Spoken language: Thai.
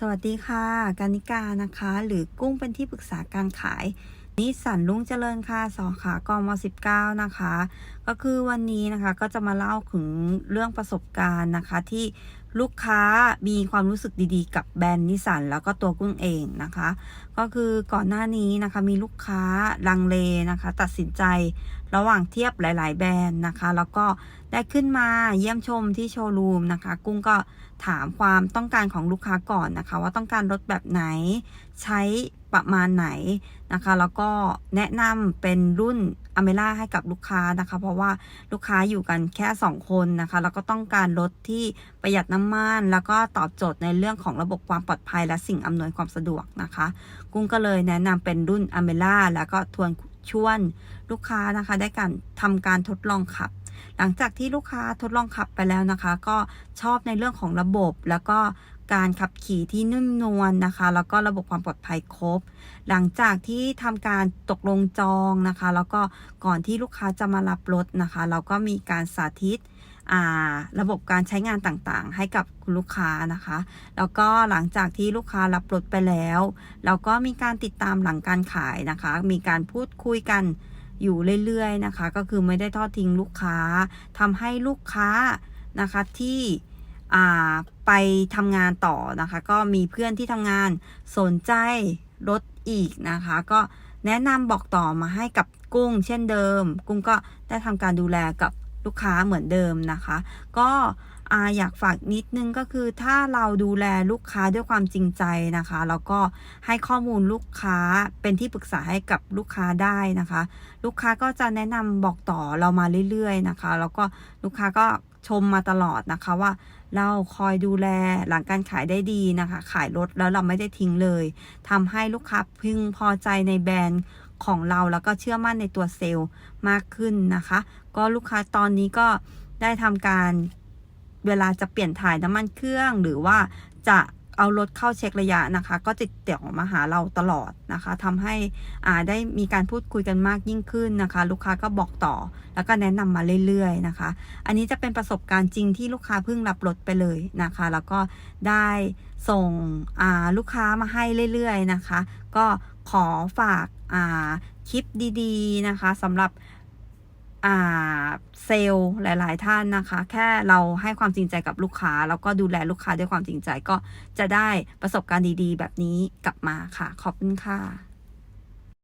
สวัสดีค่ะกานิกานะคะ หรือกุ้งเป็นที่ปรึกษาการขายนิสสันลุงเจริญค่ะสอขากม19 นะคะ ก็คือวันนี้นะคะก็จะมาเล่าถึงเรื่องประสบการณ์นะคะ ที่ ลูกค้ามีความรู้สึกดีๆ กับแบรนด์นิสสันแล้วก็ตัวกุ้งเองนะคะ ก็คือก่อนหน้านี้นะคะมีลูกค้าลังเลนะคะ ตัดสินใจระหว่างเทียบหลาย ๆ แบรนด์นะคะ แล้วก็ได้ขึ้นมาเยี่ยมชมที่โชว์รูมนะคะ กุ้งก็ถามความต้องการของลูกค้าก่อนนะคะ ว่าต้องการรถแบบไหนใช้ประมาณไหนนะคะ แล้วก็แนะนำเป็นรุ่นอเมล่าให้กับลูกค้านะคะ เพราะว่าลูกค้าอยู่กันแค่ 2 คนนะคะ แล้วก็ต้องการรถที่ประหยัดน้ำมันแล้วก็ตอบโจทย์ในเรื่องของระบบความปลอดภัยและสิ่งอำนวยความสะดวกนะคะ กุ้งก็เลยแนะนำเป็นรุ่นอเมล่าแล้วก็ทวนชวนลูกค้านะคะ ได้การทำการทดลองขับ หลังจากที่ลูกค้าทดลองขับไปแล้วนะคะ ก็ชอบในเรื่องของระบบแล้วก็การขับขี่ที่นุ่มนวลนะคะ แล้วก็ระบบความปลอดภัยครบ หลังจากที่ทำการตกลงจองนะคะ แล้วก็ก่อนที่ลูกค้าจะมารับรถนะคะ เราก็มีการสาธิต ระบบการใช้งานต่างๆ ให้กับคุณลูกค้านะคะ แล้วก็หลังจากที่ลูกค้ารับรถไปแล้ว เราก็มีการติดตามหลังการขายนะคะ มีการพูดคุยกันอยู่เรื่อยๆนะคะ ก็คือไม่ได้ทอดทิ้งลูกค้าทำให้ลูกค้านะคะที่ไปทำงานต่อนะคะ ก็มีเพื่อนที่ทำงานสนใจรถอีกนะคะ ก็แนะนำบอกต่อมาให้กับกุ้งเช่นเดิม กุ้งก็ได้ทำการดูแลกับ ลูกค้าเหมือนเดิมนะคะ ก็อยากฝากนิดนึงก็คือถ้าเราดูแลลูกค้าด้วยความจริงใจนะคะ แล้วก็ให้ข้อมูลลูกค้าเป็นที่ปรึกษาให้กับลูกค้าได้นะคะ ลูกค้าก็จะแนะนำบอกต่อเรามาเรื่อยๆนะคะ แล้วก็ลูกค้าก็ชมมาตลอดนะคะว่าเราคอยดูแลหลังการขายได้ดีนะคะ ขายรถแล้วเราไม่ได้ทิ้งเลยทำให้ลูกค้าพึงพอใจในแบรนด์ ของเราแล้วก็เชื่อมั่นในตัวเซลล์มากขึ้นนะคะ ก็ลูกค้าตอนนี้ก็ได้ทำการเวลาจะเปลี่ยนถ่ายน้ำมันเครื่อง หรือว่าจะเอารถเข้าเช็คระยะนะคะ ก็ติดต่อมาหาเราตลอดนะคะทำให้อ่าได้มีการพูดคุยกันมากยิ่งขึ้นนะคะ ลูกค้าก็บอกต่อ แล้วก็แนะนำมาเรื่อยๆนะคะ อันนี้จะเป็นประสบการณ์จริงที่ลูกค้าเพิ่งรับรถไปเลยนะคะ แล้วก็ได้ส่งลูกค้ามาให้เรื่อยๆนะคะ ก็ขอฝากคลิปดีๆนะคะสำหรับเซลล์หลาย ๆ ท่านนะคะ แค่เราให้ความจริงใจกับลูกค้า แล้วก็ดูแลลูกค้าด้วยความจริงใจก็จะได้ประสบการณ์ดี ๆ แบบนี้กลับมาค่ะ ขอบคุณค่ะ